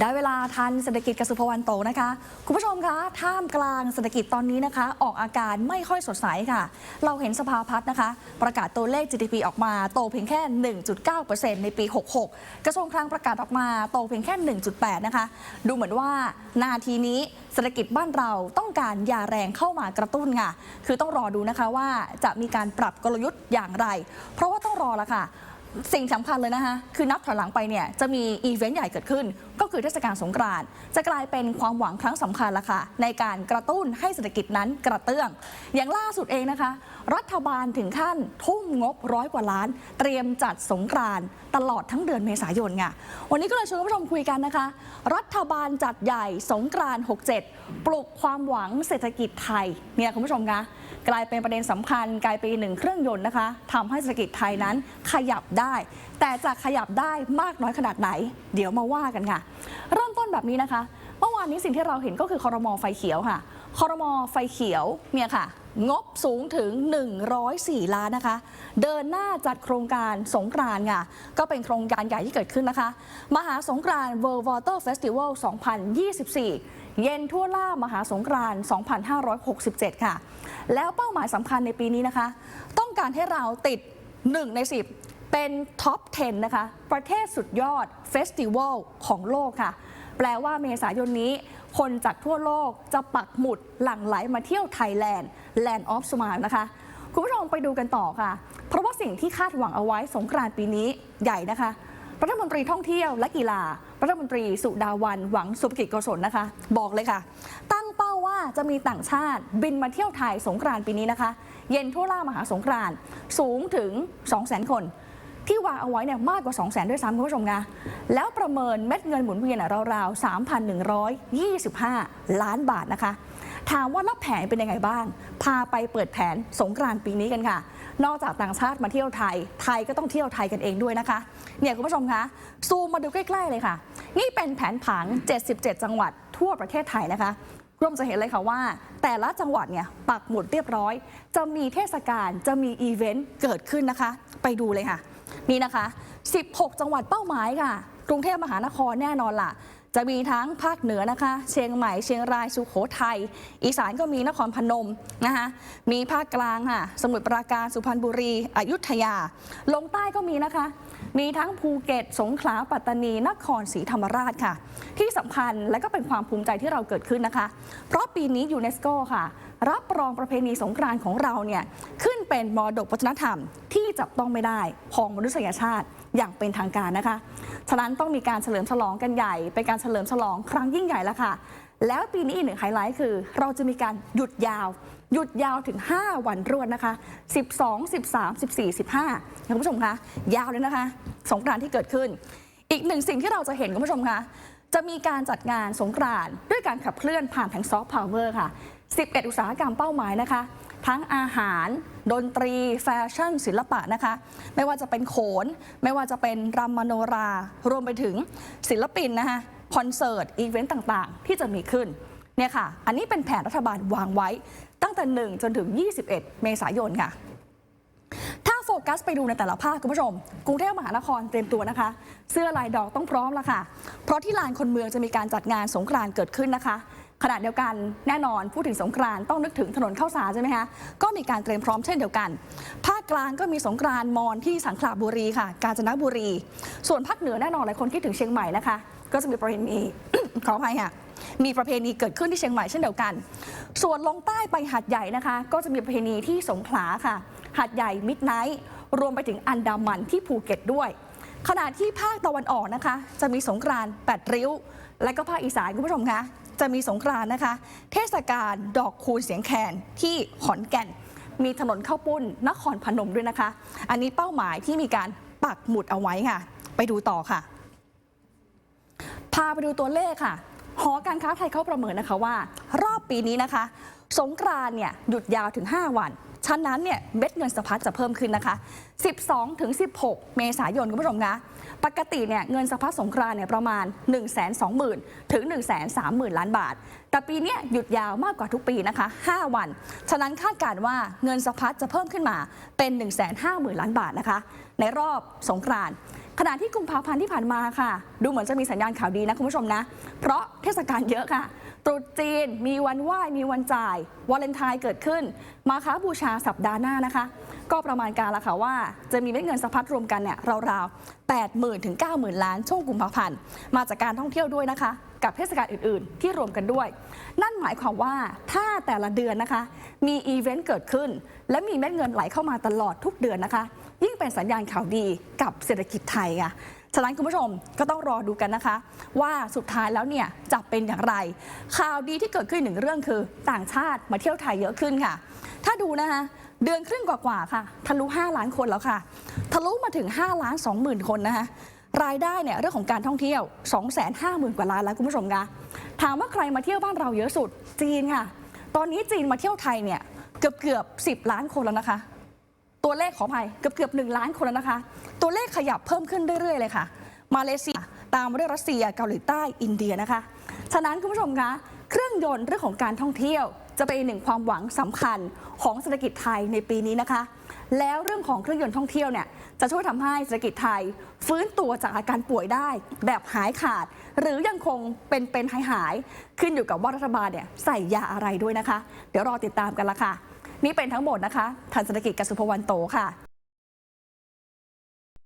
ได้เวลาทันเศรษฐกิจกสุภวันโตนะคะ คุณผู้ชมคะท่ามกลางเศรษฐกิจตอนนี้นะคะ ออกอาการไม่ค่อยสดใสค่ะ เราเห็นสภาพัฒน์นะคะ ประกาศตัวเลข GDP ออกมาโตเพียงแค่ 1.9%ในปี 66 กระทรวงคลังประกาศออกมาโตเพียงแค่ 1.8 นะคะ ดูเหมือนว่านาทีนี้เศรษฐกิจบ้านเราต้องการยาแรงเข้ามากระตุ้นค่ะ คือต้องรอดูนะคะว่าจะมีการปรับกลยุทธ์อย่างไร เพราะว่าต้องรอละค่ะสิ่งสำคัญเลยนะคะ คือนับถอยหลังไปเนี่ยจะมีอีเวนต์ใหญ่เกิดขึ้น ก็คือเทศกาลสงกรานต์จะกลายเป็นความหวังครั้งสำคัญละค่ะในการกระตุ้นให้เศรษฐกิจนั้นกระเตื้อง อย่างล่าสุดเองนะคะ รัฐบาลถึงขั้นทุ่มงบร้อยกว่าล้าน เตรียมจัดสงกรานต์ตลอดทั้งเดือนเมษายนไงวันนี้ก็เลยชวนคุณผู้ชมคุยกันนะคะ รัฐบาลจัดใหญ่สงกรานต์67 ปลุกความหวังเศรษฐกิจไทยเนี่ยคุณผู้ชมคะกลายเป็นประเด็นสำคัญกลายเป็นหนึ่งเครื่องยนต์นะคะทำให้เศรษฐกิจไทยนั้นขยับได้ แต่จะขยับได้มากน้อยขนาดไหน เดี๋ยวมาว่ากันค่ะเริ่มต้นแบบนี้นะคะ เมื่อวานนี้สิ่งที่เราเห็นก็คือคอรมอไฟเขียวค่ะคอรมอไฟเขียวเนี่ยค่ะ งบสูงถึง 104 ล้านนะคะ เดินหน้าจัดโครงการสงกรานต์ค่ะก็เป็นโครงการใหญ่ที่เกิดขึ้นนะคะ มหาสงกรานต์ World Water Festival 2024 เย็นทั่วล่ามหาสงกรานต์2567 ค่ะ แล้วเป้าหมายสำคัญในปีนี้นะคะ ต้องการให้เราติด 1 ใน 10 เป็นท็อป 10 นะคะ ประเทศสุดยอดเฟสติวัลของโลกค่ะ แปลว่าเมษายนนี้ คนจากทั่วโลกจะปักหมุดหลั่งไหลมาเที่ยวไทยแลนด์ Land of Smile นะคะ คุณผู้ชมไปดูกันต่อค่ะ เพราะว่าสิ่งที่คาดหวังเอาไว้สงกรานต์ปีนี้ใหญ่นะคะรัฐมนตรีท่องเที่ยวและกีฬา รัฐมนตรีสุดาวันหวังสุภกิจโกศลนะคะ บอกเลยค่ะ ตั้งเป้าว่าจะมีต่างชาติบินมาเที่ยวไทยสงกรานต์ปีนี้นะคะ เย็นทั่วล่ามหาสงกรานต์สูงถึง 200,000 คน ที่วางเอาไว้เนี่ยมากกว่า 2 0 0 0 0 0ด้วยซ้ำคุณผู้ชมนะแล้วประเมินเม็ดเงินหมุนเวียนอะราวๆ 3,125 ล้านบาทนะคะ ถามว่าแล้วแผนเป็นยังไงบ้าง พาไปเปิดแผนสงกรานต์ปีนี้กันค่ะ นอกจากต่างชาติมาเที่ยวไทย ไทยก็ต้องเที่ยวไทยกันเองด้วยนะคะ เนี่ยคุณผู้ชมคะซูมมาดูใกล้ๆเลยค่ะ นี่เป็นแผนผัง 77 จังหวัดทั่วประเทศไทยนะคะร่วมจะเห็นเลยค่ะว่า แต่ละจังหวัดเนี่ยปักหมุดเรียบร้อย จะมีเทศกาลจะมีอีเวนต์เกิดขึ้นนะคะ ไปดูเลยค่ะ นี่นะคะ 16 จังหวัดเป้าหมายค่ะ กรุงเทพมหานครแน่นอนล่ะ จะมีทั้งภาคเหนือนะคะ เชียงใหม่ เชียงราย สุโขทัย อีสานก็มีนครพนมนะคะ มีภาคกลางค่ะ สมุทรปราการ สุพรรณบุรี อยุธยา ลงใต้ก็มีนะคะ มีทั้งภูเก็ต สงขลา ปัตตานี นครศรีธรรมราชค่ะ ที่สำคัญและก็เป็นความภูมิใจที่เราเกิดขึ้นนะคะ เพราะปีนี้ยูเนสโกค่ะ รับรองประเพณีสงกรานต์ของเราเนี่ยขึ้นเป็นมรดกวัฒนธรรมที่ จับต้องไม่ได้ของมนุษยชาติอย่างเป็นทางการนะคะ ฉะนั้นต้องมีการเฉลิมฉลองกันใหญ่ เป็นการเฉลิมฉลองครั้งยิ่งใหญ่แล้วค่ะ แล้วปีนี้อีกหนึ่งไฮไลท์คือ เราจะมีการหยุดยาว หยุดยาวถึง 5 วันรวดนะคะ 12 13 14 15คุณผู้ชมคะยาวเลยนะคะ สงกรานที่เกิดขึ้น อีกหนึ่งสิ่งที่เราจะเห็นคุณผู้ชมคะจะมีการจัดงานสงกรานต์ด้วยการขับเคลื่อนผ่านทางซอฟต์พาวเวอร์ค่ะ 11 อุตสาหกรรมเป้าหมายนะคะ ทั้งอาหาร ดนตรี แฟชั่น ศิลปะนะคะ ไม่ว่าจะเป็นโขน ไม่ว่าจะเป็นรำมโนรา รวมไปถึงศิลปินนะคะคอนเสิร์ต อีเวนต์ต่างๆ ที่จะมีขึ้นเนี่ยค่ะ อันนี้เป็นแผนรัฐบาลวางไว้ตั้งแต่ 1 จนถึง 21 เมษายนค่ะ ถ้าโฟกัสไปดูในแต่ละภาคคุณผู้ชม กรุงเทพมหานครเตรียมตัวนะคะ เสื้อลายดอกต้องพร้อมแล้วค่ะ เพราะที่ลานคนเมืองจะมีการจัดงานสงกรานต์เกิดขึ้นนะคะ ขณะเดียวกันแน่นอนพูดถึงสงกรานต้องนึกถึงถนนเข้าสารใช่ไหมคะก็มีการเตรียมพร้อมเช่นเดียวกัน ภาคกลางก็มีสงกรานมอญที่สังขละบุรีค่ะ กาญจนบุรี ส่วนภาคเหนือแน่นอนหลายคนคิดถึงเชียงใหม่นะคะ ก็จะมีประเพณีขออภัยค่ะมีประเพณีเกิดขึ้นที่เชียงใหม่เช่นเดียวกัน ส่วนลงใต้ไปหาดใหญ่นะคะ ก็จะมีประเพณีที่สงขลาค่ะ หาดใหญ่มิดไนท์รวมไปถึงอันดามันที่ภูเก็ตด้วย ขณะที่ภาคตะวันออกนะคะ จะมีสงกรานต์แปดริ้ว และก็ภาคอีสานคุณผู้ชมคะ จะมีสงกรานต์นะคะ เทศกาลดอกคูณเสียงแคนที่ขอนแก่น มีถนนข้าวปุ้นนครพนมด้วยนะคะ อันนี้เป้าหมายที่มีการปักหมุดเอาไว้ค่ะ ไปดูต่อค่ะ พาไปดูตัวเลขค่ะหอการค้าไทยเขาประเมินนะคะว่า รอบปีนี้นะคะ สงกรานเนี่ยหยุดยาวถึง 5 วัน ฉะนั้นเนี่ยเม็ดเงินสะพัดจะเพิ่มขึ้นนะคะ 12ถึง16 เมษายนคุณผู้ชมคะปกติเนี่ยเงินสะพัดสงกรานเนี่ยประมาณ 1 2 0 0 0 0 ถึง 1 3 0 0 0 0 ล้านบาท แต่ปีนี้หยุดยาวมากกว่าทุกปีนะคะ 5 วัน ฉะนั้นคาดการว่าเงินสะพัดจะเพิ่มขึ้นมาเป็น 1 5 0 0 0 0 ล้านบาทนะคะ ในรอบสงกรานต์ ขณะที่กุมภาพันธ์ที่ผ่านมาค่ะ ดูเหมือนจะมีสัญญาณข่าวดีนะคุณผู้ชมนะ เพราะเทศกาลเยอะค่ะ ตรุษจีน มีวันไหว้ มีวันจ่าย วาเลนไทน์เกิดขึ้น มาค้าบูชาสัปดาห์หน้านะคะ ก็ประมาณการละค่ะว่า จะมีเม็ดเงินสะพัดรวมกันเนี่ยราวๆ80,000ถึง90,000 ล้านช่วงกุมภาพันธ์ มาจากการท่องเที่ยวด้วยนะคะ กับเทศกาลอื่น ๆ ที่รวมกันด้วย นั่นหมายความว่าถ้าแต่ละเดือนนะคะ มีอีเวนต์เกิดขึ้น และมีเม็ดเงินไหลเข้ามาตลอดทุกเดือนนะคะ ยิ่งเป็นสัญญาณข่าวดีกับเศรษฐกิจไทยค่ะฉะนั้นคุณผู้ชมก็ต้องรอดูกันนะคะ ว่าสุดท้ายแล้วเนี่ยจะเป็นอย่างไร ข่าวดีที่เกิดขึ้นหนึ่งเรื่องคือ ต่างชาติมาเที่ยวไทยเยอะขึ้นค่ะ ถ้าดูนะคะเดือนครึ่งกว่าๆค่ะ ทะลุ 5 ล้านคนแล้วค่ะ ทะลุมาถึง 5 ล้าน2 0,000 คนนะคะรายได้เนี่ยเรื่องของการท่องเที่ยว 250,000 กว่าล้านแล้วคุณผู้ชมคะถามว่าใครมาเที่ยวบ้านเราเยอะสุดจีนค่ะ ตอนนี้จีนมาเที่ยวไทยเนี่ยเกือบเกือบ10 ล้านคนแล้วนะคะ ตัวเลขขออภัยเกือบเกือบหนึ่งล้านคนแล้วนะคะ ตัวเลขขยับเพิ่มขึ้นเรื่อยๆเลยค่ะ มาเลเซียตามมาด้วยรัสเซียเกาหลีใต้อินเดียนะคะ ฉะนั้นคุณผู้ชมคะเครื่องยนต์เรื่องของการท่องเที่ยว จะเป็นหนึ่งความหวังสำคัญของเศรษฐกิจไทยในปีนี้นะคะ แล้วเรื่องของเครื่องยนต์ท่องเที่ยวเนี่ยจะช่วยทำให้เศรษฐกิจไทย ฟื้นตัวจากอาการป่วยได้ แบบหายขาด หรือยังคงเป็นเป็นหายหายขึ้นอยู่กับว่ารัฐบาลเนี่ยใส่ยาอะไรด้วยนะคะ เดี๋ยวรอติดตามกันละค่ะ นี่เป็นทั้งหมดนะคะทันเศรษฐกิจกสุภวันโตค่ะ